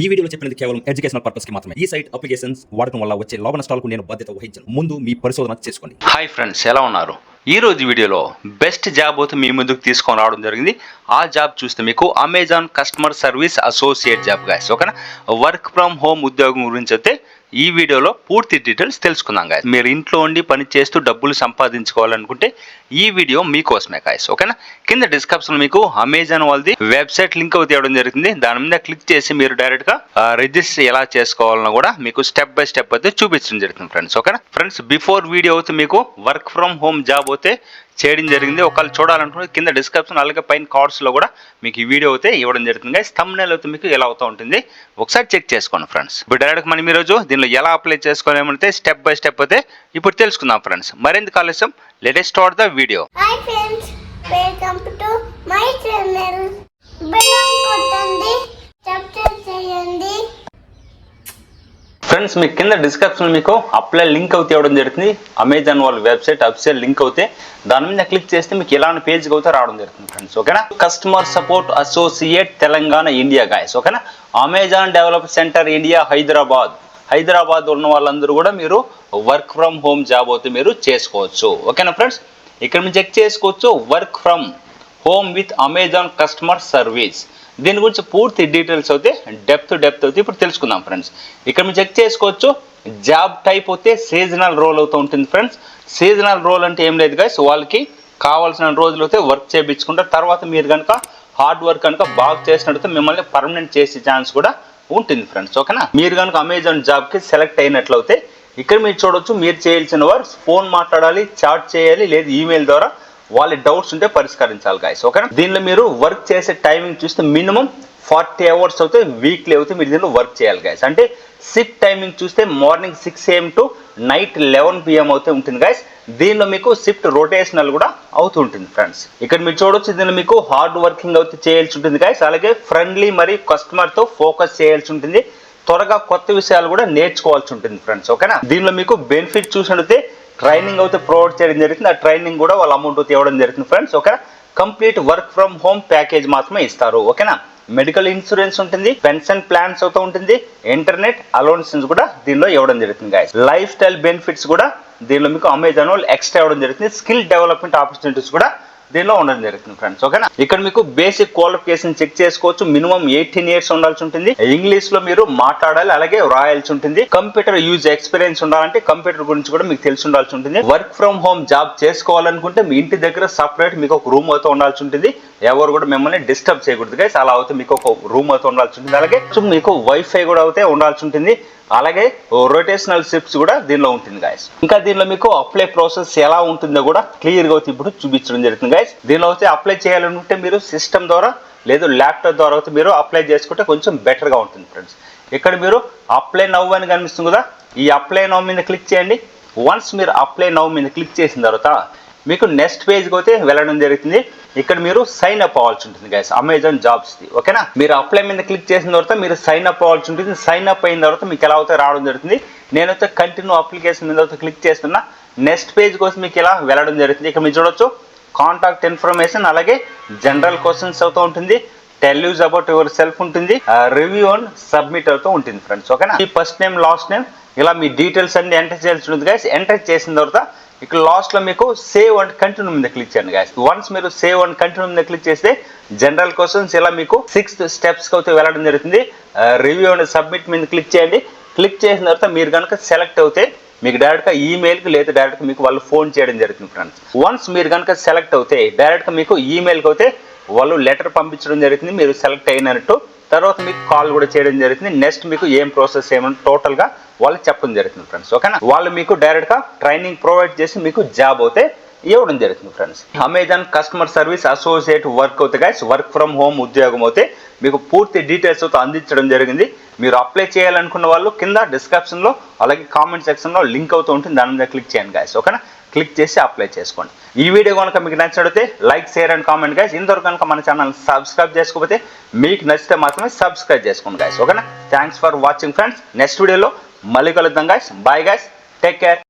ఈ వీడియోలో చెప్పినది కేవలం ఎడ్యుకేషనల్ పర్పస్కి మాత్రమే. ఈ సైట్ అప్లికేషన్స్ వాడటం వల్ల వచ్చే లాభ నష్టాలకు నేను బాధ్యత వహించను. ముందు మీ పరిశోధన చేసుకోండి. హాయ్ ఫ్రెండ్స్ ఎలా ఉన్నారు? ఈ రోజు వీడియోలో బెస్ట్ జాబ్ అయితే మీ ముందుకు తీసుకొని రావడం జరిగింది. ఆ జాబ్ చూస్తే మీకు Amazon customer service associate job guys ఓకేనా? వర్క్ ఫ్రమ్ హోమ్ ఉద్యోగం గురించి అయితే ఈ వీడియోలో పూర్తి డీటెయిల్స్ తెలుసుకుందాం గాయస్ మీరు ఇంట్లో ఉండి పని చేస్తూ డబ్బులు సంపాదించుకోవాలనుకుంటే ఈ వీడియో మీకోసమే గాయస్ ఓకేనా? కింద డిస్క్రిప్షన్ మీకు అమెజాన్ వాళ్ళది వెబ్సైట్ లింక్ అవుతే ఇవ్వడం జరుగుతుంది. దాని మీద క్లిక్ చేసి మీరు డైరెక్ట్గా రిజిస్టర్ ఎలా చేసుకోవాలన్నా కూడా మీకు స్టెప్ బై స్టెప్ అయితే చూపించడం జరుగుతుంది ఫ్రెండ్స్ ఓకేనా? ఫ్రెండ్స్ బిఫోర్ వీడియో అయితే మీకు వర్క్ ఫ్రమ్ హోమ్ జాబ్ అయితే చేయడం జరిగింది. ఒకవేళ చూడాలనుకుంటే కింద డిస్క్రిప్షన్ అలాగే పైన కార్డ్స్లో కూడా మీకు ఈ వీడియో అయితే ఇవ్వడం జరుగుతుంది. గైస్ నెల అయితే మీకు ఎలా అవుతూ ఉంటుంది? ఒకసారి చెక్ చేసుకోండి ఫ్రెండ్స్ ఇప్పుడు డైరెక్ట్ మనం ఈరోజు రోజు దీనిలో ఎలా అప్లై చేసుకోవాలంటే స్టెప్ బై స్టెప్ అయితే ఇప్పుడు తెలుసుకుందాం ఫ్రెండ్స్ మరింత ఆలస్యం. Latest are the video welcome to my channel bell కొట్టండి సబ్స్క్రైబ్ చేయండి ఫ్రెండ్స్ మీకు కింద డిస్క్రిప్షన్ మీకు అప్లై లింక్ అవుతే ఇవ్వడం జరుగుతుంది. అమెజాన్ వాళ్ళ వెబ్సైట్ అఫిషియల్ లింక్ అవుతే దాని మీద క్లిక్ చేస్తే మీకు ఎలాంటి పేజ్కి అయితే రావడం జరుగుతుంది ఫ్రెండ్స్ ఓకేనా customer support associate Telangana India guys ఓకేనా Amazon develop center India Hyderabad Hyderabad ఉన్న వాళ్ళందరూ కూడా మీరు వర్క్ ఫ్రమ్ హోమ్ జాబ్ అయితే మీరు చేసుకోవచ్చు. ఓకేనా ఫ్రెండ్స్ ఇక్కడ మీరు చెక్ చేసుకోవచ్చు work from home with Amazon customer service. దీని గురించి పూర్తి డీటెయిల్స్ అయితే డెప్త్ డెప్త్ అయితే ఇప్పుడు తెలుసుకుందాం ఫ్రెండ్స్. ఇక్కడ మీరు చెక్ చేసుకోవచ్చు జాబ్ టైప్ అయితే సీజనల్ రోల్ అవుతూ ఉంటుంది ఫ్రెండ్స్. సీజనల్ రోల్ అంటే ఏం లేదు గైస్ వాళ్ళకి కావాల్సిన రోజులు అయితే వర్క్ చేయించుకుంటారు. తర్వాత మీరు కనుక హార్డ్ వర్క్ కనుక బాగా చేసినట్టు మిమ్మల్ని పర్మనెంట్ చేసే ఛాన్స్ కూడా ఉంటుంది ఫ్రెండ్స్. ఓకేనా? మీరు కనుక అమెజాన్ జాబ్కి సెలెక్ట్ అయినట్లయితే ఇక్కడ మీరు చూడొచ్చు మీరు చేయాల్సిన వారు ఫోన్ మాట్లాడాలి చాట్ చేయాలి లేదు ఈమెయిల్ ద్వారా వాళ్ళ డౌట్స్ ఉంటే పరిష్కరించాలి గాయస్ ఓకేనా దీనిలో మీరు వర్క్ చేసే టైమింగ్ చూస్తే మినిమం ఫార్టీ అవర్స్ అయితే వీక్లీ అయితే మీరు దీనిలో వర్క్ చేయాలి గాయస్ అంటే సిఫ్ట్ టైమింగ్ చూస్తే morning six AM to night eleven PM అయితే ఉంటుంది గాయస్ దీనిలో మీకు షిఫ్ట్ రొటేషనల్ కూడా అవుతుంటుంది ఫ్రెండ్స్ ఇక్కడ మీరు చూడొచ్చు దీనిలో మీకు హార్డ్ వర్కింగ్ అయితే చేయాల్సి ఉంటుంది గాయస్ అలాగే ఫ్రెండ్లీ మరియు కస్టమర్తో ఫోకస్ చేయాల్సి ఉంటుంది. త్వరగా కొత్త విషయాలు కూడా నేర్చుకోవాల్సి ఉంటుంది ఫ్రెండ్స్ ఓకేనా దీనిలో మీకు బెనిఫిట్ చూసినట్లయితే ట్రైనింగ్ అయితే ప్రొవైడ్ చేయడం జరుగుతుంది. ఆ ట్రైనింగ్ కూడా వాళ్ళ అమౌంట్ అయితే ఇవ్వడం జరుగుతుంది ఫ్రెండ్స్ ఓకేనా? Complete work from home package మాత్రమే ఇస్తారు ఓకేనా? మెడికల్ ఇన్సూరెన్స్ ఉంటుంది పెన్షన్ ప్లాన్స్ అవుతూ ఉంటుంది ఇంటర్నెట్ అలౌన్సెన్స్ కూడా దీనిలో ఇవ్వడం జరుగుతుంది గాయస్ లైఫ్ స్టైల్ బెనిఫిట్స్ కూడా దీనిలో మీకు అమెజాన్ వాళ్ళు ఎక్స్ట్రా ఇవ్వడం జరుగుతుంది. స్కిల్ డెవలప్మెంట్ ఆపర్చునిటీస్ కూడా దీనిలో ఉండడం జరుగుతుంది ఫ్రెండ్స్ ఓకేనా ఇక్కడ మీకు బేసిక్ క్వాలిఫికేషన్ చెక్ చేసుకోవచ్చు. మినిమం ఎయిటీన్ ఇయర్స్ ఉండాల్సి ఉంటుంది. ఇంగ్లీష్లో మీరు మాట్లాడాలి అలాగే రాయాల్సి ఉంటుంది. కంప్యూటర్ యూజ్ ఎక్స్పీరియన్స్ ఉండాలంటే కంప్యూటర్ గురించి కూడా మీకు తెలిసి ఉండాల్సి ఉంటుంది. వర్క్ ఫ్రమ్ హోమ్ జాబ్ చేసుకోవాలనుకుంటే మీ ఇంటి దగ్గర సపరేట్ మీకు ఒక రూమ్ అయితే ఉండాల్సి ఉంటుంది. ఎవరు కూడా మిమ్మల్ని డిస్టర్బ్ చేయకూడదు గైస్ అలా అయితే మీకు ఒక రూమ్ అయితే ఉండాల్సి ఉంటుంది. అలాగే మీకు వైఫై కూడా అయితే ఉండాల్సి ఉంటుంది. అలాగే రొటేషనల్ స్ట్రిప్స్ కూడా దీనిలో ఉంటుంది గాయస్ ఇంకా దీనిలో మీకు అప్లై ప్రాసెస్ ఎలా ఉంటుందో కూడా క్లియర్గా అయితే ఇప్పుడు చూపించడం జరుగుతుంది గాయస్ దీనిలో అయితే అప్లై చేయాలనుకుంటే మీరు సిస్టమ్ ద్వారా లేదు ల్యాప్టాప్ ద్వారా అయితే మీరు అప్లై చేసుకుంటే కొంచెం బెటర్గా ఉంటుంది ఫ్రెండ్స్ ఇక్కడ మీరు అప్లై నవ్ అని కనిపిస్తుంది కదా ఈ అప్లై నవ్ మీద క్లిక్ చేయండి. వన్స్ మీరు అప్లై నవ్ మీద క్లిక్ చేసిన తర్వాత మీకు నెక్స్ట్ పేజ్కి అయితే వెళ్ళడం జరుగుతుంది. ఇక్కడ మీరు సైన్ అప్ అవ్వాల్సి ఉంటుంది గైస్ అమెజాన్ జాబ్స్ది ఓకేనా మీరు అప్లై మీద క్లిక్ చేసిన తర్వాత మీరు సైన్ అప్ అవ్వాల్సి ఉంటుంది. సైన్ అప్ అయిన తర్వాత మీకు ఎలా అయితే రావడం జరుగుతుంది. నేనైతే కంటిన్యూ అప్లికేషన్ మీద అయితే క్లిక్ చేస్తున్నా. నెక్స్ట్ పేజ్ కోసం మీకు ఇలా వెళ్ళడం జరుగుతుంది. ఇక్కడ మీరు చూడొచ్చు. కాంటాక్ట్ ఇన్ఫర్మేషన్ అలాగే జనరల్ క్వశ్చన్స్ అవుతూ ఉంటుంది. Tell us about yourself ఉంటుంది రివ్యూ అండ్ సబ్మిట్ అవుతూ ఉంటుంది ఫ్రెండ్స్ ఓకేనా ఈ ఫస్ట్ నేమ్ లాస్ట్ నేమ్ ఇలా మీ డీటెయిల్స్ అన్ని ఎంటర్ చేయాల్సి ఉంటుంది గైస్ ఎంటర్ చేసిన తర్వాత ఇక్కడ లాస్ట్లో మీకు సేవ్ అండ్ కంటిన్యూ మీద క్లిక్ చేయండి గాయస్ వన్స్ మీరు సేవ్ అండ్ కంటిన్యూ మీద క్లిక్ చేస్తే జనరల్ క్వశ్చన్స్ ఇలా మీకు సిక్స్త్ స్టెప్స్కి అయితే వెళ్ళడం జరుగుతుంది. రివ్యూ అండ్ సబ్మిట్ మీద క్లిక్ చేయండి. క్లిక్ చేసిన తర్వాత మీరు కనుక సెలెక్ట్ అవుతే మీకు డైరెక్ట్గా ఈమెయిల్కి లేదా డైరెక్ట్గా మీకు వాళ్ళు ఫోన్ చేయడం జరుగుతుంది ఫ్రెండ్స్ వన్స్ మీరు కనుక సెలెక్ట్ అవుతే డైరెక్ట్గా మీకు ఈమెయిల్కి అయితే వాళ్ళు లెటర్ పంపించడం జరుగుతుంది. మీరు సెలెక్ట్ అయినట్టు తర్వాత మీకు కాల్ కూడా చేయడం జరుగుతుంది నెక్స్ట్ మీకు ఏం ప్రాసెస్ ఏమని టోటల్గా వాళ్ళు చెప్పడం జరుగుతుంది ఫ్రెండ్స్ ఓకేనా వాళ్ళు మీకు డైరెక్ట్గా ట్రైనింగ్ ప్రొవైడ్ చేసి మీకు జాబ్ అయితే ఇవ్వడం జరుగుతుంది friends Amazon customer service associate work అవుతే గైస్ వర్క్ ఫ్రమ్ హోమ్ ఉద్యోగం అయితే మీకు పూర్తి డీటెయిల్స్ అయితే అందించడం జరిగింది. మీరు అప్లై చేయాలనుకున్న వాళ్ళు కింద డిస్క్రిప్షన్లో అలాగే కామెంట్ సెక్షన్లో లింక్ అవుతూ ఉంటుంది. దాని మీద క్లిక్ చేయండి గైస్ ఓకేనా క్లిక్ చేసి అప్లై చేసుకోండి. ఈ వీడియో కనుక మీకు నచ్చినట్లయితే like share and comment guys ఇంతవరకు కనుక మన ఛానల్ సబ్స్క్రైబ్ చేసుకోకపోతే మీకు నచ్చితే మాత్రమే సబ్స్క్రైబ్ చేసుకోండి గైస్ ఓకేనా thanks for watching friends next వీడియోలో మళ్ళీ కలుద్దాం guys bye guys take care